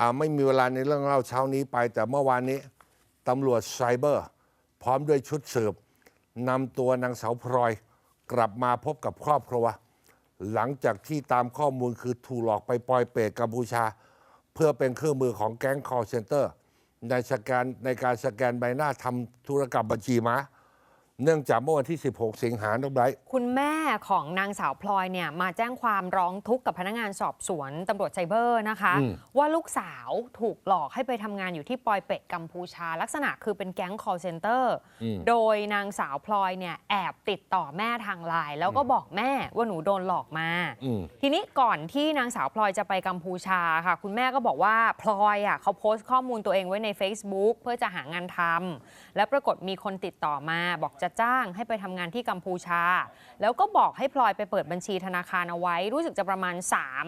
อ่าไม่มีเวลาในเรื่องเล่าเช้านี้ไป แต่เมื่อวานนี้ตำรวจไซเบอร์ พร้อมด้วยชุดสืบนำตัวนางสาวพลอย กลับมาพบกับครอบครัว หลังจากที่ตามข้อมูลคือถูกหลอกไปปล่อยเปรตกัมพูชา เพื่อเป็นเครื่องมือของแก๊ง call center ในสแกนในการสแกนใบหน้าทำธุรกรรมบัญชีม้า เนื่องจากเมื่อวันที่ 16 สิงหาคมไบรท์คุณแม่ของนางสาวพลอยเนี่ยมาแจ้งความร้องทุกข์กับพนักงานสอบสวนตำรวจไซเบอร์นะคะอืมว่าลูกสาวถูกหลอกให้ไปทำงานอยู่ที่ปอยเป็ดกัมพูชา ลักษณะคือเป็นแก๊ง call center โดยนางสาวพลอยเนี่ยแอบติดต่อแม่ทางไลน์แล้วก็บอกแม่ว่าหนูโดนหลอกมาอืมทีนี้ก่อนที่นางสาวพลอยจะไปกัมพูชาค่ะ คุณแม่ก็บอกว่าพลอยอะเขาโพสต์ข้อมูลตัวเองไว้ใน Facebook เพื่อจะหางานทำแล้วปรากฏมีคนติดต่อมาบอกจะจ้างให้ไปทำงานที่กัมพูชา แล้วก็บอกให้พลอยไปเปิดบัญชีธนาคารเอาไว้ รู้สึกจะประมาณ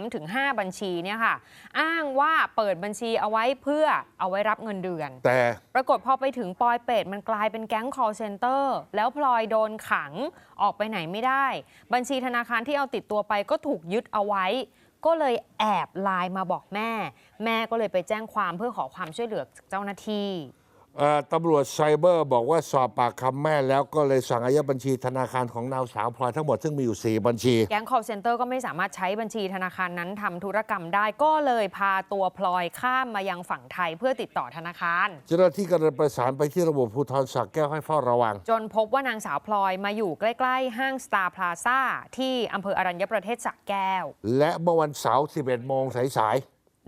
3-5 บัญชีเนี่ยค่ะ อ้างว่าเปิดบัญชีเอาไว้เพื่อเอาไว้รับเงินเดือน แต่ปรากฏพอไปถึงปอยเป็ดมันกลายเป็นแก๊ง call center แล้วพลอยโดนขังออกไปไหนไม่ได้ บัญชีธนาคารที่เอาติดตัวไปก็ถูกยึดเอาไว้ก็เลยแอบไลน์มาบอกแม่ แม่ก็เลยไปแจ้งความเพื่อขอความช่วยเหลือจากเจ้าหน้าที่ เอ่อตำรวจไซเบอร์บอกว่าสอบปากคำแม่แล้วก็เลยสั่งอายัดบัญชีธนาคารของนางสาวพลอยทั้งหมดซึ่งมีอยู่ 4 บัญชี แก๊ง call center ก็ไม่สามารถใช้บัญชีธนาคารนั้นทำธุรกรรมได้ก็เลยพาตัวพลอยข้ามมายังฝั่งไทยเพื่อติดต่อธนาคาร เจ้าหน้าที่ก็เลยประสานไปที่ระบบภูธรสักแก้วให้เฝ้าระวัง จนพบว่านางสาวพลอยมาอยู่ใกล้ ๆ ห้างสตาร์พลาซ่าที่อำเภออรัญญประเทศสระแก้ว และเมื่อวันเสาร์11โมงสาย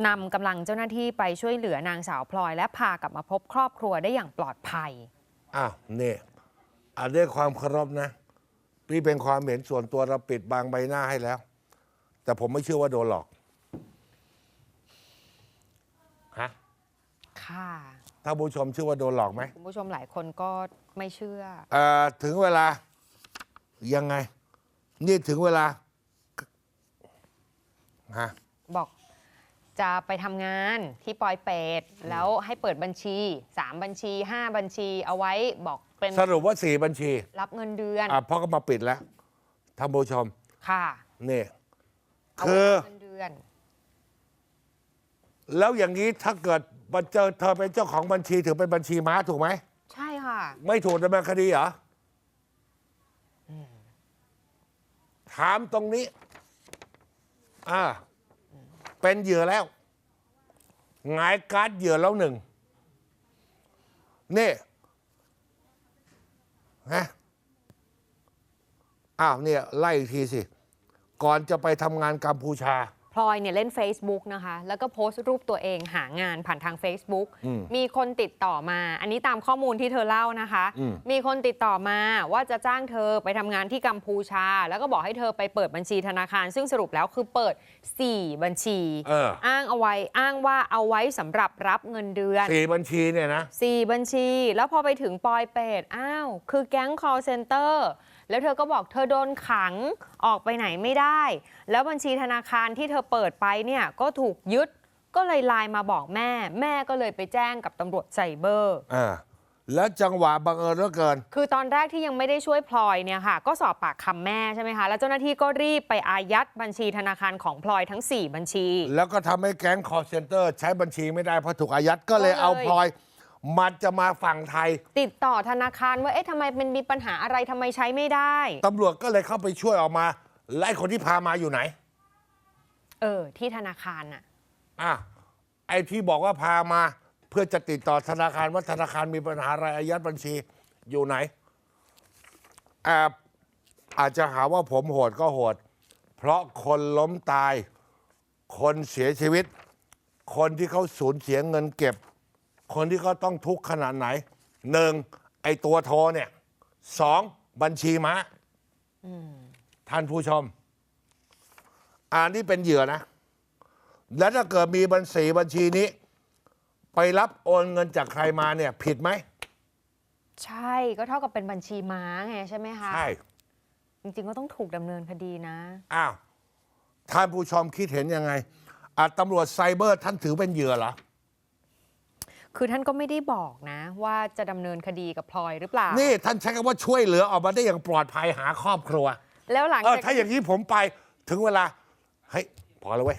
นำกำลังเจ้าหน้าที่ไปช่วยเหลือนางสาวพลอย และพากลับมาพบครอบครัวได้อย่างปลอดภัยๆอ้าวนี่อันด้วยความเคารพนะ พี่เป็นความเห็นส่วนตัวเราปิดบางใบหน้าให้แล้ว แต่ผมไม่เชื่อว่าโดนหลอกฮะค่ะ ถ้าผู้ชมเชื่อว่าโดนหลอกไหมคุณผู้ชมหลายคนก็ไม่เชื่อ เอ่อถึงเวลา ยังไง นี่ถึงเวลาฮะบอก จะไปทำงานที่ปอยเปตแล้วให้เปิดบัญชี 3 บัญชี 5 บัญชีเอาไว้บอกเป็นสรุปว่าสี่บัญชีรับเงินเดือนอะพ่อก็มาปิดแล้วท่านผู้ชมค่ะนี่เอาคืไว้อ รับเงินเดือน แล้วอย่างนี้ถ้าเกิดบัญเจอเธอเป็นเจ้าของบัญชีถือเป็นบัญชีม้าถูกไหม ใช่ค่ะ ไม่ถูกดำเนินคดีเหรออถามตรงนี้ อ่า เป็นเหยื่อแล้วหงายการ์ดเหยื่อแล้วหนึ่งนี่ฮะอ้าวเนี่ยไล่อีกทีสิ ก่อนจะไปทำงานกัมพูชา พลอยเนี่ยเล่น Facebook นะคะ แล้วก็โพสต์รูปตัวเองหางานผ่านทาง Facebook อืมมีคนติดต่อมา อันนี้ตามข้อมูลที่เธอเล่านะคะ อืม มีคนติดต่อมาว่าจะจ้างเธอไปทำงานที่กัมพูชา แล้วก็บอกให้เธอไปเปิดบัญชีธนาคาร ซึ่งสรุปแล้วคือเปิด 4 บัญชี เอออ้างเอาไว้อ้างว่าเอาไว้สำหรับรับเงินเดือน สี่บัญชีเนี่ยนะ สี่บัญชี แล้วพอไปถึงปอยเป็ด อ้าว คือแก๊ง call center แล้วเธอก็บอกเธอโดนขังออกไปไหนไม่ได้ แล้วบัญชีธนาคารที่เธอเปิดไปเนี่ยก็ถูกยึดก็เลยไลน์มาบอกแม่ แม่ก็เลยไปแจ้งกับตำรวจไซเบอร์อ่าแล้วจังหวะบังเอิญเหลือเกิน คือตอนแรกที่ยังไม่ได้ช่วยพลอยเนี่ยค่ะ ก็สอบปากคำแม่ใช่ไหมคะ แล้วเจ้าหน้าที่ก็รีบไปอายัดบัญชีธนาคารของพลอยทั้ง 4 บัญชี แล้วก็ทำให้แก๊ง call center ใช้บัญชีไม่ได้เพราะถูกอายัดก็เลยก็เลยเอาพลอย มันจะมาฝั่งไทย ติดต่อธนาคารว่าเอ๊ะทำไมมันมีปัญหาอะไรทำไมใช้ไม่ได้ ตำรวจก็เลยเข้าไปช่วยออกมา และไอ้คนที่พามาอยู่ไหน เออ ที่ธนาคารน่ะ อะไอ้ที่บอกว่าพามา เพื่อจะติดต่อธนาคารว่าธนาคารมีปัญหาอะไรอายัดบัญชีอยู่ไหนแอบอาจจะหาว่าผมโหดก็โหด เพราะคนล้มตาย คนเสียชีวิต คนที่เขาสูญเสียเงินเก็บ คนที่เขาต้องทุกข์ขนาดไหนหนึ่งไอ้ตัวโทรเนี่ยสองบัญชีม้าท่านผู้ชม อ่านนี่เป็นเหยื่อนะ แล้วถ้าเกิดมีบัญชีบัญชีนี้ ไปรับโอนเงินจากใครมาเนี่ย ผิดไหม ใช่ก็เท่ากับเป็นบัญชีม้าไงใช่ไหมคะใช่จริงๆ ก็ต้องถูกดำเนินคดีนะ อ้าว ท่านผู้ชมคิดเห็นยังไงอะตำรวจไซเบอร์ท่านถือเป็นเหยื่อเหรอ คือท่านก็ไม่ได้บอกนะ ว่าจะดำเนินคดีกับพลอยหรือเปล่า นี่ท่านใช้คำว่าช่วยเหลือออกมาได้อย่างปลอดภัยหาครอบครัว แล้วหลังเออจากถ้าอย่างนี้ผมไปถึงเวลาเฮ้ยพอแล้วเว้ย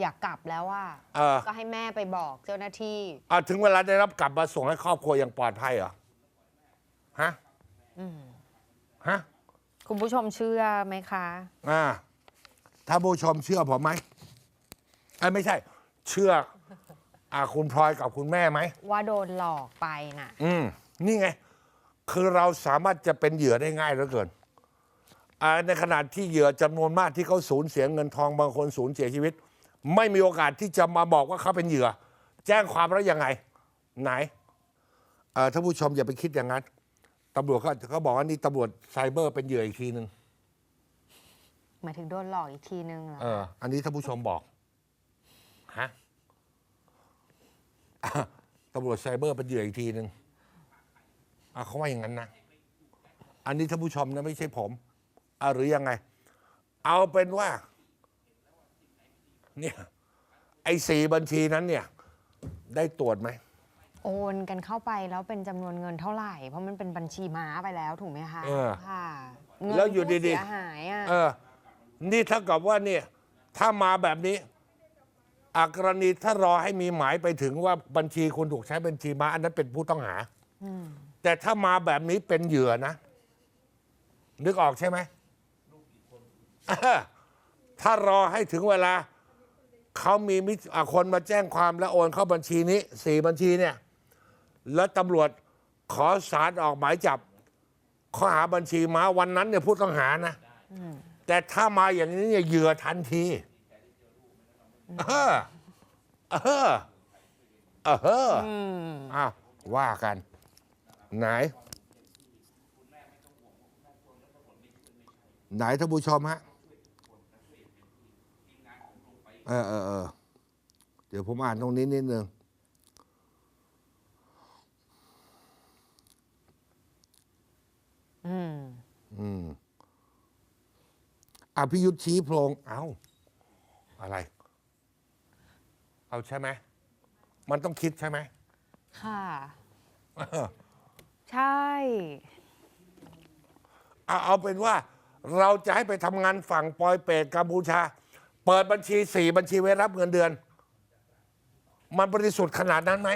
อยากกลับแล้วว่าเออ ก็ให้แม่ไปบอกเจ้าหน้าที่เอาถึงเวลาได้รับกลับมาส่งให้ครอบครัวอย่างปลอดภัยเหรอฮะฮะคุณผู้ชมเชื่อไหมคะ อ่าถ้าผู้ชมเชื่อผมไหมเอ้ยไม่ใช่ เชื่อ อ่าคุณพลอยกับคุณแม่ไหม ว่าโดนหลอกไปน่ะ อืม นี่ไง คือเราสามารถจะเป็นเหยื่อได้ง่ายเหลือเกินอ่าในขณะที่เหยื่อจำนวนมากที่เขาสูญเสียเงินทองบางคนสูญเสียชีวิต ไม่มีโอกาสที่จะมาบอกว่าเขาเป็นเหยื่อ แจ้งความแล้วยังไง ไหนเอ่อท่านผู้ชมอย่าไปคิดอย่างนั้นตำรวจเขาเขาบอกว่านี่ตำรวจไซเบอร์เป็นเหยื่ออีกทีหนึ่งหมายถึงโดนหลอกอีกทีนึงเหรอ เอออันนี้ท่านผู้ชมบอกฮะ ตำรวจไซเบอร์เป็นเหยื่ออีกทีหนึ่งอะเขาว่าอย่างนั้นนะ อันนี้ท่านผู้ชมนะไม่ใช่ผมอะหรือยังไง เอาเป็นว่า เนี่ย ไอ้สี่บัญชีนั้นเนี่ย ได้ตรวจไหม โอนกันเข้าไปแล้วเป็นจำนวนเงินเท่าไหร่ เพราะมันเป็นบัญชีม้าไปแล้วถูกไหมคะเออค่ะเงินแล้วอยู่ดีๆผู้เสียหายอะ เออ นี่เท่ากับว่าเนี่ย ถ้ามาแบบนี้ อากรณีถ้ารอให้มีหมายไปถึงว่าบัญชีคุณถูกใช้บัญชีมา อันนั้นเป็นผู้ต้องหา แต่ถ้ามาแบบนี้เป็นเหยื่อนะ นึกออกใช่ไหมถ้ารอให้ถึงเวลา เขามีมิคนมาแจ้งความแล้วโอนเข้าบัญชีนี้สี่บัญชีเนี่ย แล้วตำรวจขอสารออกหมายจับข้อหาบัญชีม้าวันนั้นเนี่ยผู้ต้องหานะแต่ถ้ามาอย่างนี้เนี่ยเหยื่อทันที เออเออเอออ้าวว่ากัน ไหน ไหนท่านผู้ชมฮะเออเออเออเดี๋ยวผมอ่านตรงนี้นิดนึงอืมอืมอภิยุทธ์ชี้โพรง เอาอะไร เอาใช่ไหมมันต้องคิดใช่ไหมค่ะเออใช่ เอาเอาเป็นว่าเราจะให้ไปทำงานฝั่งปอยเปตกัมพูชา เปิดบัญชีสี่บัญชีไว้รับเงินเดือน มันบริสุทธิ์ขนาดนั้นไหม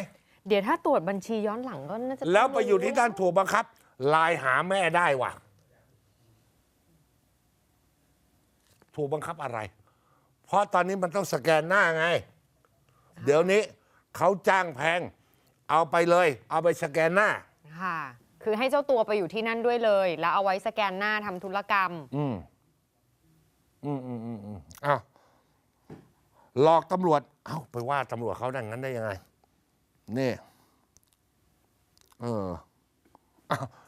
เดี๋ยวถ้าตรวจบัญชีย้อนหลังก็น่าจะแล้วไปอยู่ที่ด้านถูกบังคับไลายหาแม่ได้ว่ะ ถูกบังคับอะไร เพราะตอนนี้มันต้องสแกนหน้าไง เดี๋ยวนี้เขาจ้างแพง เอาไปเลย เอาไปสแกนหน้า ค่ะ คือให้เจ้าตัวไปอยู่ที่นั่นด้วยเลย แล้วเอาไว้สแกนหน้าทำธุรกรรม อืมอืมอืมอืมอืมอ้าวหลอกตำรวจ เอ้าไปว่าตำรวจเขาดังนั้นได้ยังไง นี่ เอออ้าว